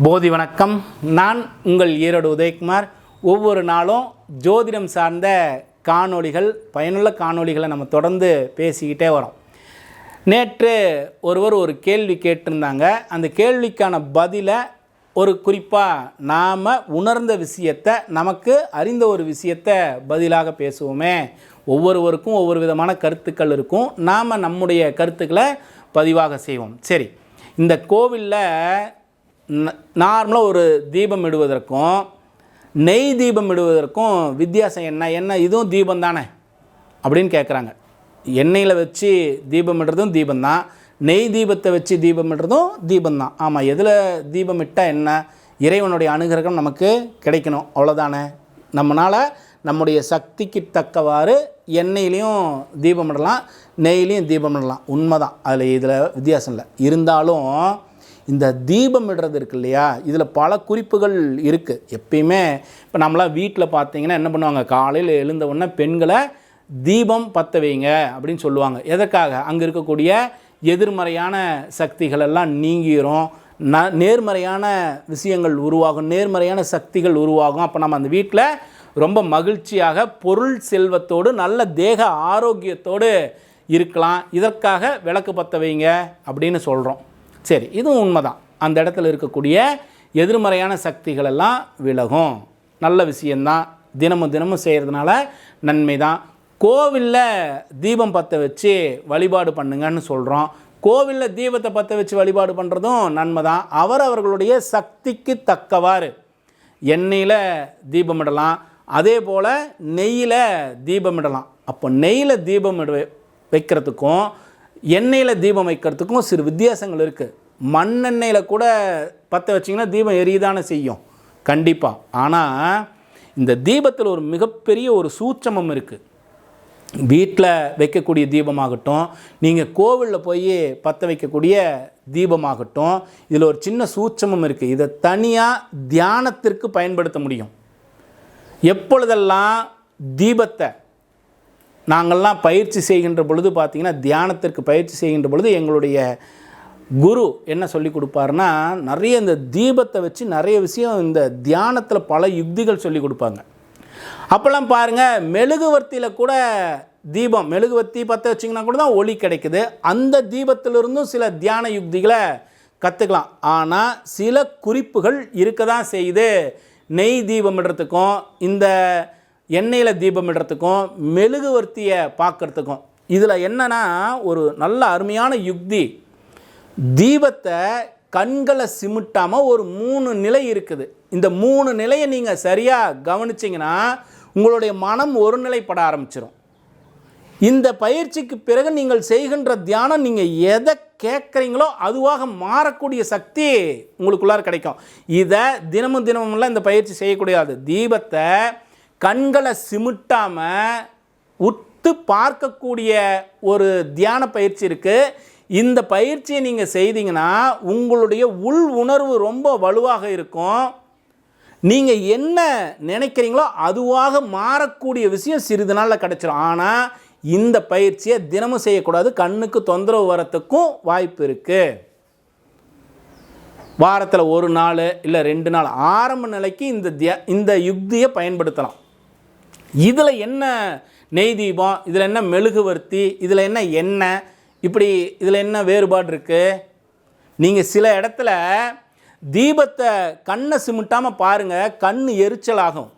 போதி வணக்கம். நான் உங்கள் ஈரோடு உதயகுமார். ஒவ்வொரு நாளும் ஜோதிடம் சார்ந்த காணொளிகள் பயனுள்ள காணொளிகளை நம்ம தொடர்ந்து பேசிக்கிட்டே வரோம். நேற்று ஒருவர் ஒரு கேள்வி கேட்டிருந்தாங்க. அந்த கேள்விக்கான பதிலை ஒரு குறிப்பாக நாம் உணர்ந்த விஷயத்தை நமக்கு அறிந்த ஒரு விஷயத்தை பதிலாக பேசுவோமே. ஒவ்வொருவருக்கும் ஒவ்வொரு விதமான கருத்துக்கள் இருக்கும். நாம் நம்முடைய கருத்துக்களை பதிவாக செய்வோம். சரி இந்த கோவிலில் நார்மலாக ஒரு தீபம் இடுவதற்கும் நெய் தீபம் இடுவதற்கும் வித்தியாசம் என்ன? என்ன? இதுவும் தீபம் தானே அப்படின்னு கேட்குறாங்க எண்ணெயில் வச்சு தீபம் இடுறதும் தீபம் தான் நெய் தீபத்தை வச்சு தீபம் இடுறதும் தீபம் தான் ஆமாம் எதில் தீபம் இட்டால் என்ன? இறைவனுடைய அனுகிரகம் நமக்கு கிடைக்கணும். அவ்வளோதானே நம்மளால் நம்முடைய சக்திக்கு தக்கவாறு எண்ணெயிலையும் தீபம் இடலாம் நெய்லையும் தீபம் இடலாம். உண்மைதான். அதில் இதில் வித்தியாசம் இல்லை. இருந்தாலும் இந்த தீபம் இடுறது இருக்கு இல்லையா? இதில் பல குறிப்புகள் இருக்குது எப்பயுமே இப்போ நம்மளாம் வீட்டில் பார்த்தீங்கன்னா என்ன பண்ணுவாங்க? காலையில் எழுந்த உடனே பெண்களை தீபம் பற்ற வைங்க அப்படின்னு சொல்லுவாங்க. எதற்காக? அங்கே இருக்கக்கூடிய எதிர்மறையான சக்திகள் எல்லாம் நீங்கிரும். ந நேர்மறையான விஷயங்கள் உருவாகும். நேர்மறையான சக்திகள் உருவாகும். அப்போ நம்ம அந்த வீட்டில் ரொம்ப மகிழ்ச்சியாக பொருள் செல்வத்தோடு நல்ல தேக ஆரோக்கியத்தோடு இருக்கலாம். இதற்காக விளக்கு பற்ற வைங்க அப்படின்னு சொல்கிறோம் சரி இதுவும் உண்மைதான். அந்த இடத்துல இருக்கக்கூடிய எதிர்மறையான சக்திகளெல்லாம் விலகும். நல்ல விஷயந்தான். தினமும் தினமும் செய்கிறதுனால நன்மை தான் கோவிலில் தீபம் பற்ற வச்சு வழிபாடு பண்ணுங்கன்னு சொல்கிறோம் கோவிலில் தீபத்தை பற்ற வச்சு வழிபாடு பண்ணுறதும் நன்மை தான் அவர் அவர்களுடைய சக்திக்கு தக்கவாறு எண்ணெயில் தீபமிடலாம். அதே போல் நெய்யில் தீபமிடலாம். அப்போ நெய்யில் தீபம் வைக்கிறதுக்கும் எண்ணெயில் தீபம் வைக்கிறதுக்கும் சிறு வித்தியாசங்கள் இருக்குது மண்ணெண்ணெயில் கூட பற்ற வச்சிங்கன்னா தீபம் எரியதானே செய்யும். கண்டிப்பாக ஆனால் இந்த தீபத்தில் ஒரு மிகப்பெரிய ஒரு சூட்சமம் இருக்குது வீட்டில் வைக்கக்கூடிய தீபமாகட்டும் நீங்கள் கோவிலில் போய் பற்ற வைக்கக்கூடிய தீபமாகட்டும் இதில் ஒரு சின்ன சூட்சமம் இருக்குது இதை தனியாக தியானத்திற்கு பயன்படுத்த முடியும். எப்பொழுதெல்லாம் தீபத்தை நாங்கள்லாம் பயிற்சி செய்கின்ற பொழுது பார்த்திங்கன்னா தியானத்திற்கு பயிற்சி செய்கின்ற பொழுது எங்களுடைய குரு என்ன சொல்லி கொடுப்பாருன்னா நிறைய இந்த தீபத்தை வச்சு நிறைய விஷயம் இந்த தியானத்தில் பல யுக்திகள் சொல்லி கொடுப்பாங்க. அப்போல்லாம் பாருங்கள் மெழுகுவர்த்தியில் கூட தீபம் மெழுகுவர்த்தி பற்ற வச்சிங்கன்னா கூட தான் ஒளி கிடைக்குது. அந்த தீபத்திலிருந்தும் சில தியான யுக்திகளை கற்றுக்கலாம் ஆனால் சில குறிப்புகள் இருக்க தான் செய்யுது. நெய் தீபமிடுறதுக்கும் இந்த எண்ணெயில் தீபம் இடுறதுக்கும் மெழுகுவர்த்தியை பார்க்குறதுக்கும். இதில் என்னன்னா ஒரு நல்ல அருமையான யுக்தி. தீபத்தை கண்களை சிமிட்டாமல் ஒரு மூணு நிலை இருக்குது. இந்த மூணு நிலையை நீங்கள் சரியாக கவனிச்சிங்கன்னா உங்களுடைய மனம் ஒரு நிலைப்பட ஆரம்பிச்சிடும் இந்த பயிற்சிக்கு பிறகு நீங்கள் செய்கின்ற தியானம் நீங்கள் எதை கேட்குறீங்களோ அதுவாக மாறக்கூடிய சக்தி உங்களுக்குள்ளார கிடைக்கும். இதை தினமும் தினமும்லாம் இந்த பயிற்சி செய்யக்கூடாது. தீபத்தை கண்களை சிமிட்டாமல் உத்து பார்க்கக்கூடிய ஒரு தியான பயிற்சி இருக்குது இந்த பயிற்சியை நீங்கள் செய்தீங்கன்னா உங்களுடைய உள் உணர்வு ரொம்ப வலுவாக இருக்கும். நீங்கள் என்ன நினைக்கிறீங்களோ அதுவாக மாறக்கூடிய விஷயம் சிறிது நாளில் கிடச்சிரும். ஆனால் இந்த பயிற்சியை தினமும் செய்யக்கூடாது. கண்ணுக்கு தொந்தரவு வரத்துக்கும் வாய்ப்பு இருக்குது வாரத்தில் ஒரு நாள் இல்லை ரெண்டு நாள் ஆரம்ப நிலைக்கு இந்த திய இந்த யுக்தியை பயன்படுத்தலாம். இதில் என்ன நெய் தீபம் இதில் என்ன மெழுகுவர்த்தி இதில் என்ன எண்ணெய் இப்படி இதில் என்ன வேறுபாடு இருக்குது நீங்கள் சில இடத்துல தீபத்தை கண்ணை சிமிட்டாமல் பாருங்கள் கண் எரிச்சலாகும்.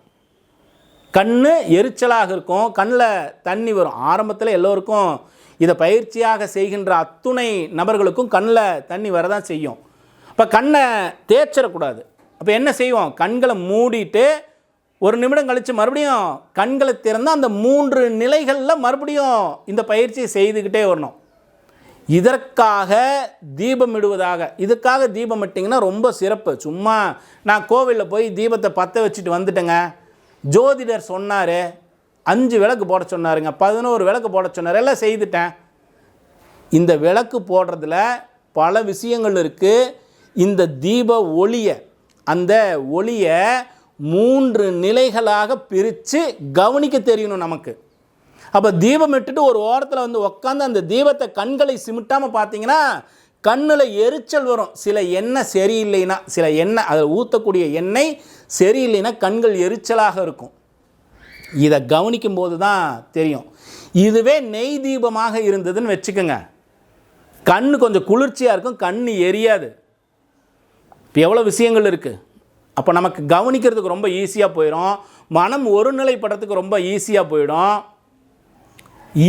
கண் எரிச்சலாக இருக்கும் கண்ணில் தண்ணி வரும். ஆரம்பத்தில் எல்லோருக்கும் இதை பயிற்சியாக செய்கின்ற அத்துணை நபர்களுக்கும் கண்ணில் தண்ணி வரதான் செய்யும். அப்போ கண்ணை தேய்ச்சிடக்கூடாது. அப்போ என்ன செய்வோம்? கண்களை மூடிட்டு ஒரு நிமிடம் கழித்து மறுபடியும் கண்களை திறந்து அந்த மூன்று நிலைகளில் மறுபடியும் இந்த பயிற்சியை செய்துக்கிட்டே வரணும். இதற்காக தீபம் இடுவதாக இதுக்காக தீபம் இட்டிங்கன்னா ரொம்ப சிறப்பு. சும்மா நான் கோவிலில் போய் தீபத்தை பற்ற வச்சுட்டு வந்துட்டேங்க. ஜோதிடர் சொன்னார் அஞ்சு விளக்கு போட சொன்னாருங்க பதினோரு விளக்கு போட சொன்னார் எல்லாம் செய்துட்டேன். இந்த விளக்கு போடுறதுல பல விஷயங்கள் இருக்குது இந்த தீப ஒளியை அந்த ஒளியை மூன்று நிலைகளாக பிரித்து கவனிக்க தெரியணும் நமக்கு. அப்போ தீபம் இட்டுட்டு ஒரு ஓரத்தில் வந்து உட்காந்து அந்த தீபத்தை கண்களை சிமிட்டாமல் பார்த்தீங்கன்னா கண்ணில் எரிச்சல் வரும். சில எண்ணெய் சரியில்லைன்னா சில எண்ணெய் அதில் ஊற்றக்கூடிய எண்ணெய் சரியில்லைன்னா கண்கள் எரிச்சலாக இருக்கும். இதை கவனிக்கும் போது தான் தெரியும். இதுவே நெய் தீபமாக இருந்ததுன்னு வச்சுக்கோங்க. கண் கொஞ்சம் குளிர்ச்சியாக இருக்கும் கண் எரியாது. இப்போ எவ்வளோ விஷயங்கள் இருக்குது அப்போ நமக்கு கவனிக்கிறதுக்கு ரொம்ப ஈஸியாக போயிடும் மனம் ஒருநிலைப்படுறதுக்கு ரொம்ப ஈஸியாக போயிடும்.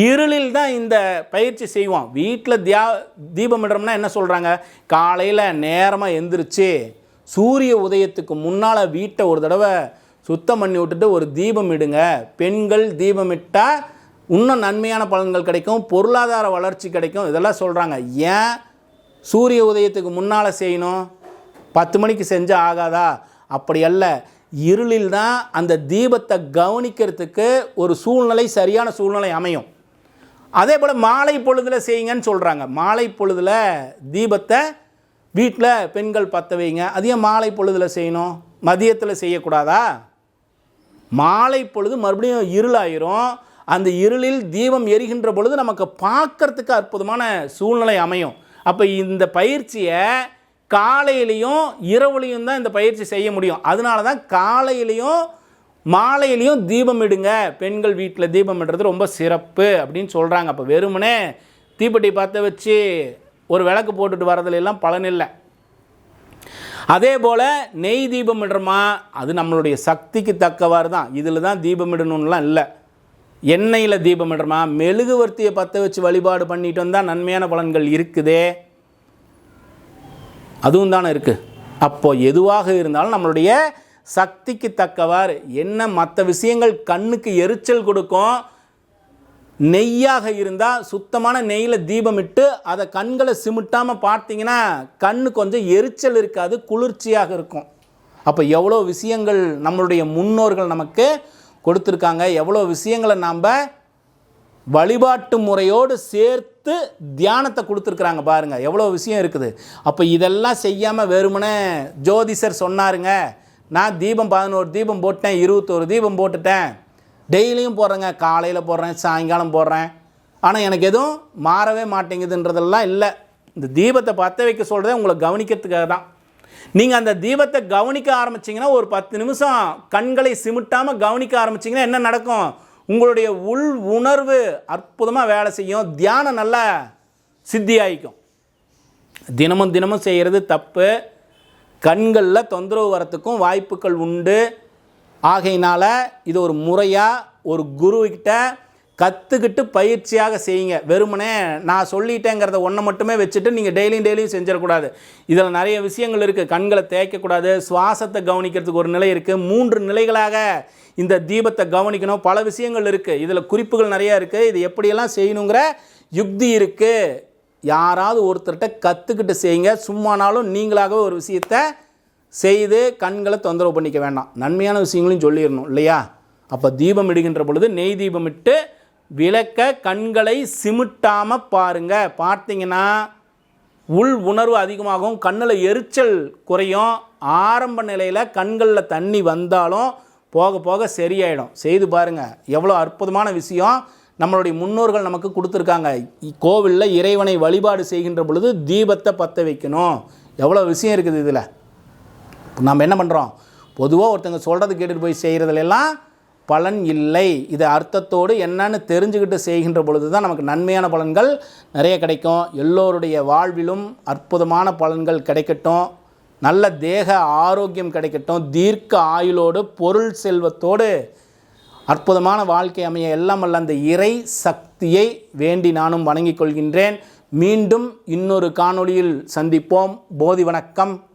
இருளில் தான் இந்த பயிற்சி செய்வோம். வீட்டில் தியா தீபமிடுறோம்னா என்ன சொல்கிறாங்க காலையில் நேரமாக எந்திரிச்சு சூரிய உதயத்துக்கு முன்னால் வீட்டை ஒரு தடவை சுத்தம் பண்ணி விட்டுட்டு ஒரு தீபம் இடுங்க. பெண்கள் தீபமிட்டால் இன்னும் நன்மையான பலன்கள் கிடைக்கும். பொருளாதார வளர்ச்சி கிடைக்கும். இதெல்லாம் சொல்கிறாங்க ஏன்? சூரிய உதயத்துக்கு முன்னால் செய்யணும். பத்து மணிக்கு செஞ்சால் ஆகாதா? அப்படி அல்ல இருளில் தான் அந்த தீபத்தை கவனிக்கிறதுக்கு ஒரு சூழ்நிலை சரியான சூழ்நிலை அமையும். அதே போல் மாலை பொழுதில் செய்யுங்கன்னு சொல்கிறாங்க மாலை பொழுதில் தீபத்தை வீட்டில் பெண்கள் பற்ற வைங்க. அதையும் மாலை பொழுதில் செய்யணும்? மதியத்தில் செய்யக்கூடாதா? மாலை பொழுது மறுபடியும் இருளாயிரும். அந்த இருளில் தீபம் எரிகின்ற பொழுது நமக்கு பார்க்கறதுக்கு அற்புதமான சூழ்நிலை அமையும். அப்போ இந்த பயிற்சியை காலையிலையும் இரவுலையும் தான் இந்த பயிற்சி செய்ய முடியும். அதனால தான் காலையிலையும் மாலையிலையும் தீபம் இடுங்க. பெண்கள் வீட்டில் தீபம் இடுறது ரொம்ப சிறப்பு அப்படின்னு சொல்கிறாங்க அப்போ வெறுமனே தீப்பெட்டி பற்ற வச்சு ஒரு விளக்கு போட்டுட்டு வரதுல எல்லாம் பலன் இல்லை. அதே போல் நெய் தீபம் இடுறோமா அது நம்மளுடைய சக்திக்கு தக்கவாறு தான். இதில் தான் தீபம் இடணும்லாம் இல்லை. எண்ணெயில் தீபம் இடுறோமா மெழுகுவர்த்தியை பற்ற வச்சு வழிபாடு பண்ணிட்டு வந்தால் நன்மையான பலன்கள் இருக்குதே. அதுவும் தானே இருக்குது அப்போது எதுவாக இருந்தாலும் நம்மளுடைய சக்திக்கு தக்கவாறு என்ன மற்ற விஷயங்கள் கண்ணுக்கு எரிச்சல் கொடுக்கும் நெய்யாக இருந்தால் சுத்தமான நெய்யில் தீபமிட்டு அதை கண்களை சிமிட்டாமல் பார்த்தீங்கன்னா கண்ணு கொஞ்சம் எரிச்சல் இருக்காது குளிர்ச்சியாக இருக்கும். அப்போ எவ்வளோ விஷயங்கள் நம்மளுடைய முன்னோர்கள் நமக்கு கொடுத்துருக்காங்க எவ்வளோ விஷயங்களை நாம் வழிபாட்டு முறையோடு சேர்த்து தியானத்தை கொடுத்துருக்குறாங்க பாருங்கள் எவ்வளோ விஷயம் இருக்குது. அப்போ இதெல்லாம் செய்யாமல் வெறுமனே ஜோதிஷர் சொன்னாருங்க. நான் தீபம் பதினோரு தீபம் போட்டேன் இருபத்தோரு தீபம் போட்டுட்டேன். டெய்லியும் போடுறேங்க. காலையில் போடுறேன் சாயங்காலம் போடுறேன். ஆனால் எனக்கு எதுவும் மாறவே மாட்டேங்குதுன்றதெல்லாம் இல்லை. இந்த தீபத்தை பற்ற வைக்க சொல்கிறதே உங்களை கவனிக்கிறதுக்காக தான். நீங்கள் அந்த தீபத்தை கவனிக்க ஆரம்பிச்சிங்கன்னா ஒரு பத்து நிமிஷம் கண்களை சிமிட்டாமல் கவனிக்க ஆரம்பிச்சிங்கன்னா என்ன நடக்கும்? உங்களுடைய உள் உணர்வு அற்புதமாக வேலை செய்யும். தியானம் நல்லா சித்தியாயிக்கும். தினமும் தினமும் செய்கிறது தப்பு. கண்களில் தொந்தரவு வரத்துக்கும் வாய்ப்புகள் உண்டு. ஆகையினால் இது ஒரு முறையாக ஒரு குருக்கிட்ட கற்றுக்கிட்டு பயிற்சியாக செய்யுங்க. வெறுமனே நான் சொல்லிட்டேங்கிறத ஒன்றை மட்டுமே வச்சுட்டு நீங்கள் டெய்லியும் டெய்லியும் செஞ்சிடக்கூடாது. இதில் நிறைய விஷயங்கள் இருக்குது கண்களை தேய்க்கக்கூடாது. சுவாசத்தை கவனிக்கிறதுக்கு ஒரு நிலை இருக்குது மூன்று நிலைகளாக இந்த தீபத்தை கவனிக்கணும். பல விஷயங்கள் இருக்குது இதில் குறிப்புகள் நிறையா இருக்குது இது எப்படியெல்லாம் செய்யணுங்கிற யுக்தி இருக்குது யாராவது ஒருத்தர்கிட்ட கற்றுக்கிட்டு செய்யுங்க. சும்மானாலும் நீங்களாகவே ஒரு விஷயத்தை செய்து கண்களை தொந்தரவு பண்ணிக்க வேண்டாம். நன்மையான விஷயங்களையும் சொல்லிடணும் இல்லையா? அப்போ தீபம் இடுகின்ற பொழுது நெய் தீபம் இட்டு விளக்க கண்களை சிமிட்டாமல் பாருங்கள் பார்த்தீங்கன்னா உள் உணர்வு அதிகமாகும். கண்ணில் எரிச்சல் குறையும். ஆரம்ப நிலையில் கண்களில் தண்ணி வந்தாலும் போக போக சரியாயிடும். செய்து பாருங்கள் எவ்வளோ அற்புதமான விஷயம். நம்மளுடைய முன்னோர்கள் நமக்கு கொடுத்துருக்காங்க. கோவிலில் இறைவனை வழிபாடு செய்கின்ற பொழுது தீபத்தை பற்ற வைக்கணும். எவ்வளோ விஷயம் இருக்குது இதில். நம்ம என்ன பண்ணுறோம் பொதுவாக ஒருத்தங்க சொல்கிறது கேட்டுட்டு போய் செய்கிறதுலாம் பலன் இல்லை. இது அர்த்தத்தோடு என்னன்னு தெரிஞ்சுக்கிட்டு செய்கின்ற பொழுது தான் நமக்கு நன்மையான பலன்கள் நிறைய கிடைக்கும். எல்லோருடைய வாழ்விலும் அற்புதமான பலன்கள் கிடைக்கட்டும். நல்ல தேக ஆரோக்கியம் கிடைக்கட்டும் தீர்க்க ஆயுளோடு பொருள் செல்வத்தோடு அற்புதமான வாழ்க்கை அமைய எல்லாம் அல்ல அந்த இறை சக்தியை வேண்டி நானும் வணங்கிக் கொள்கின்றேன். மீண்டும் இன்னொரு காணொளியில் சந்திப்போம். போதி வணக்கம்.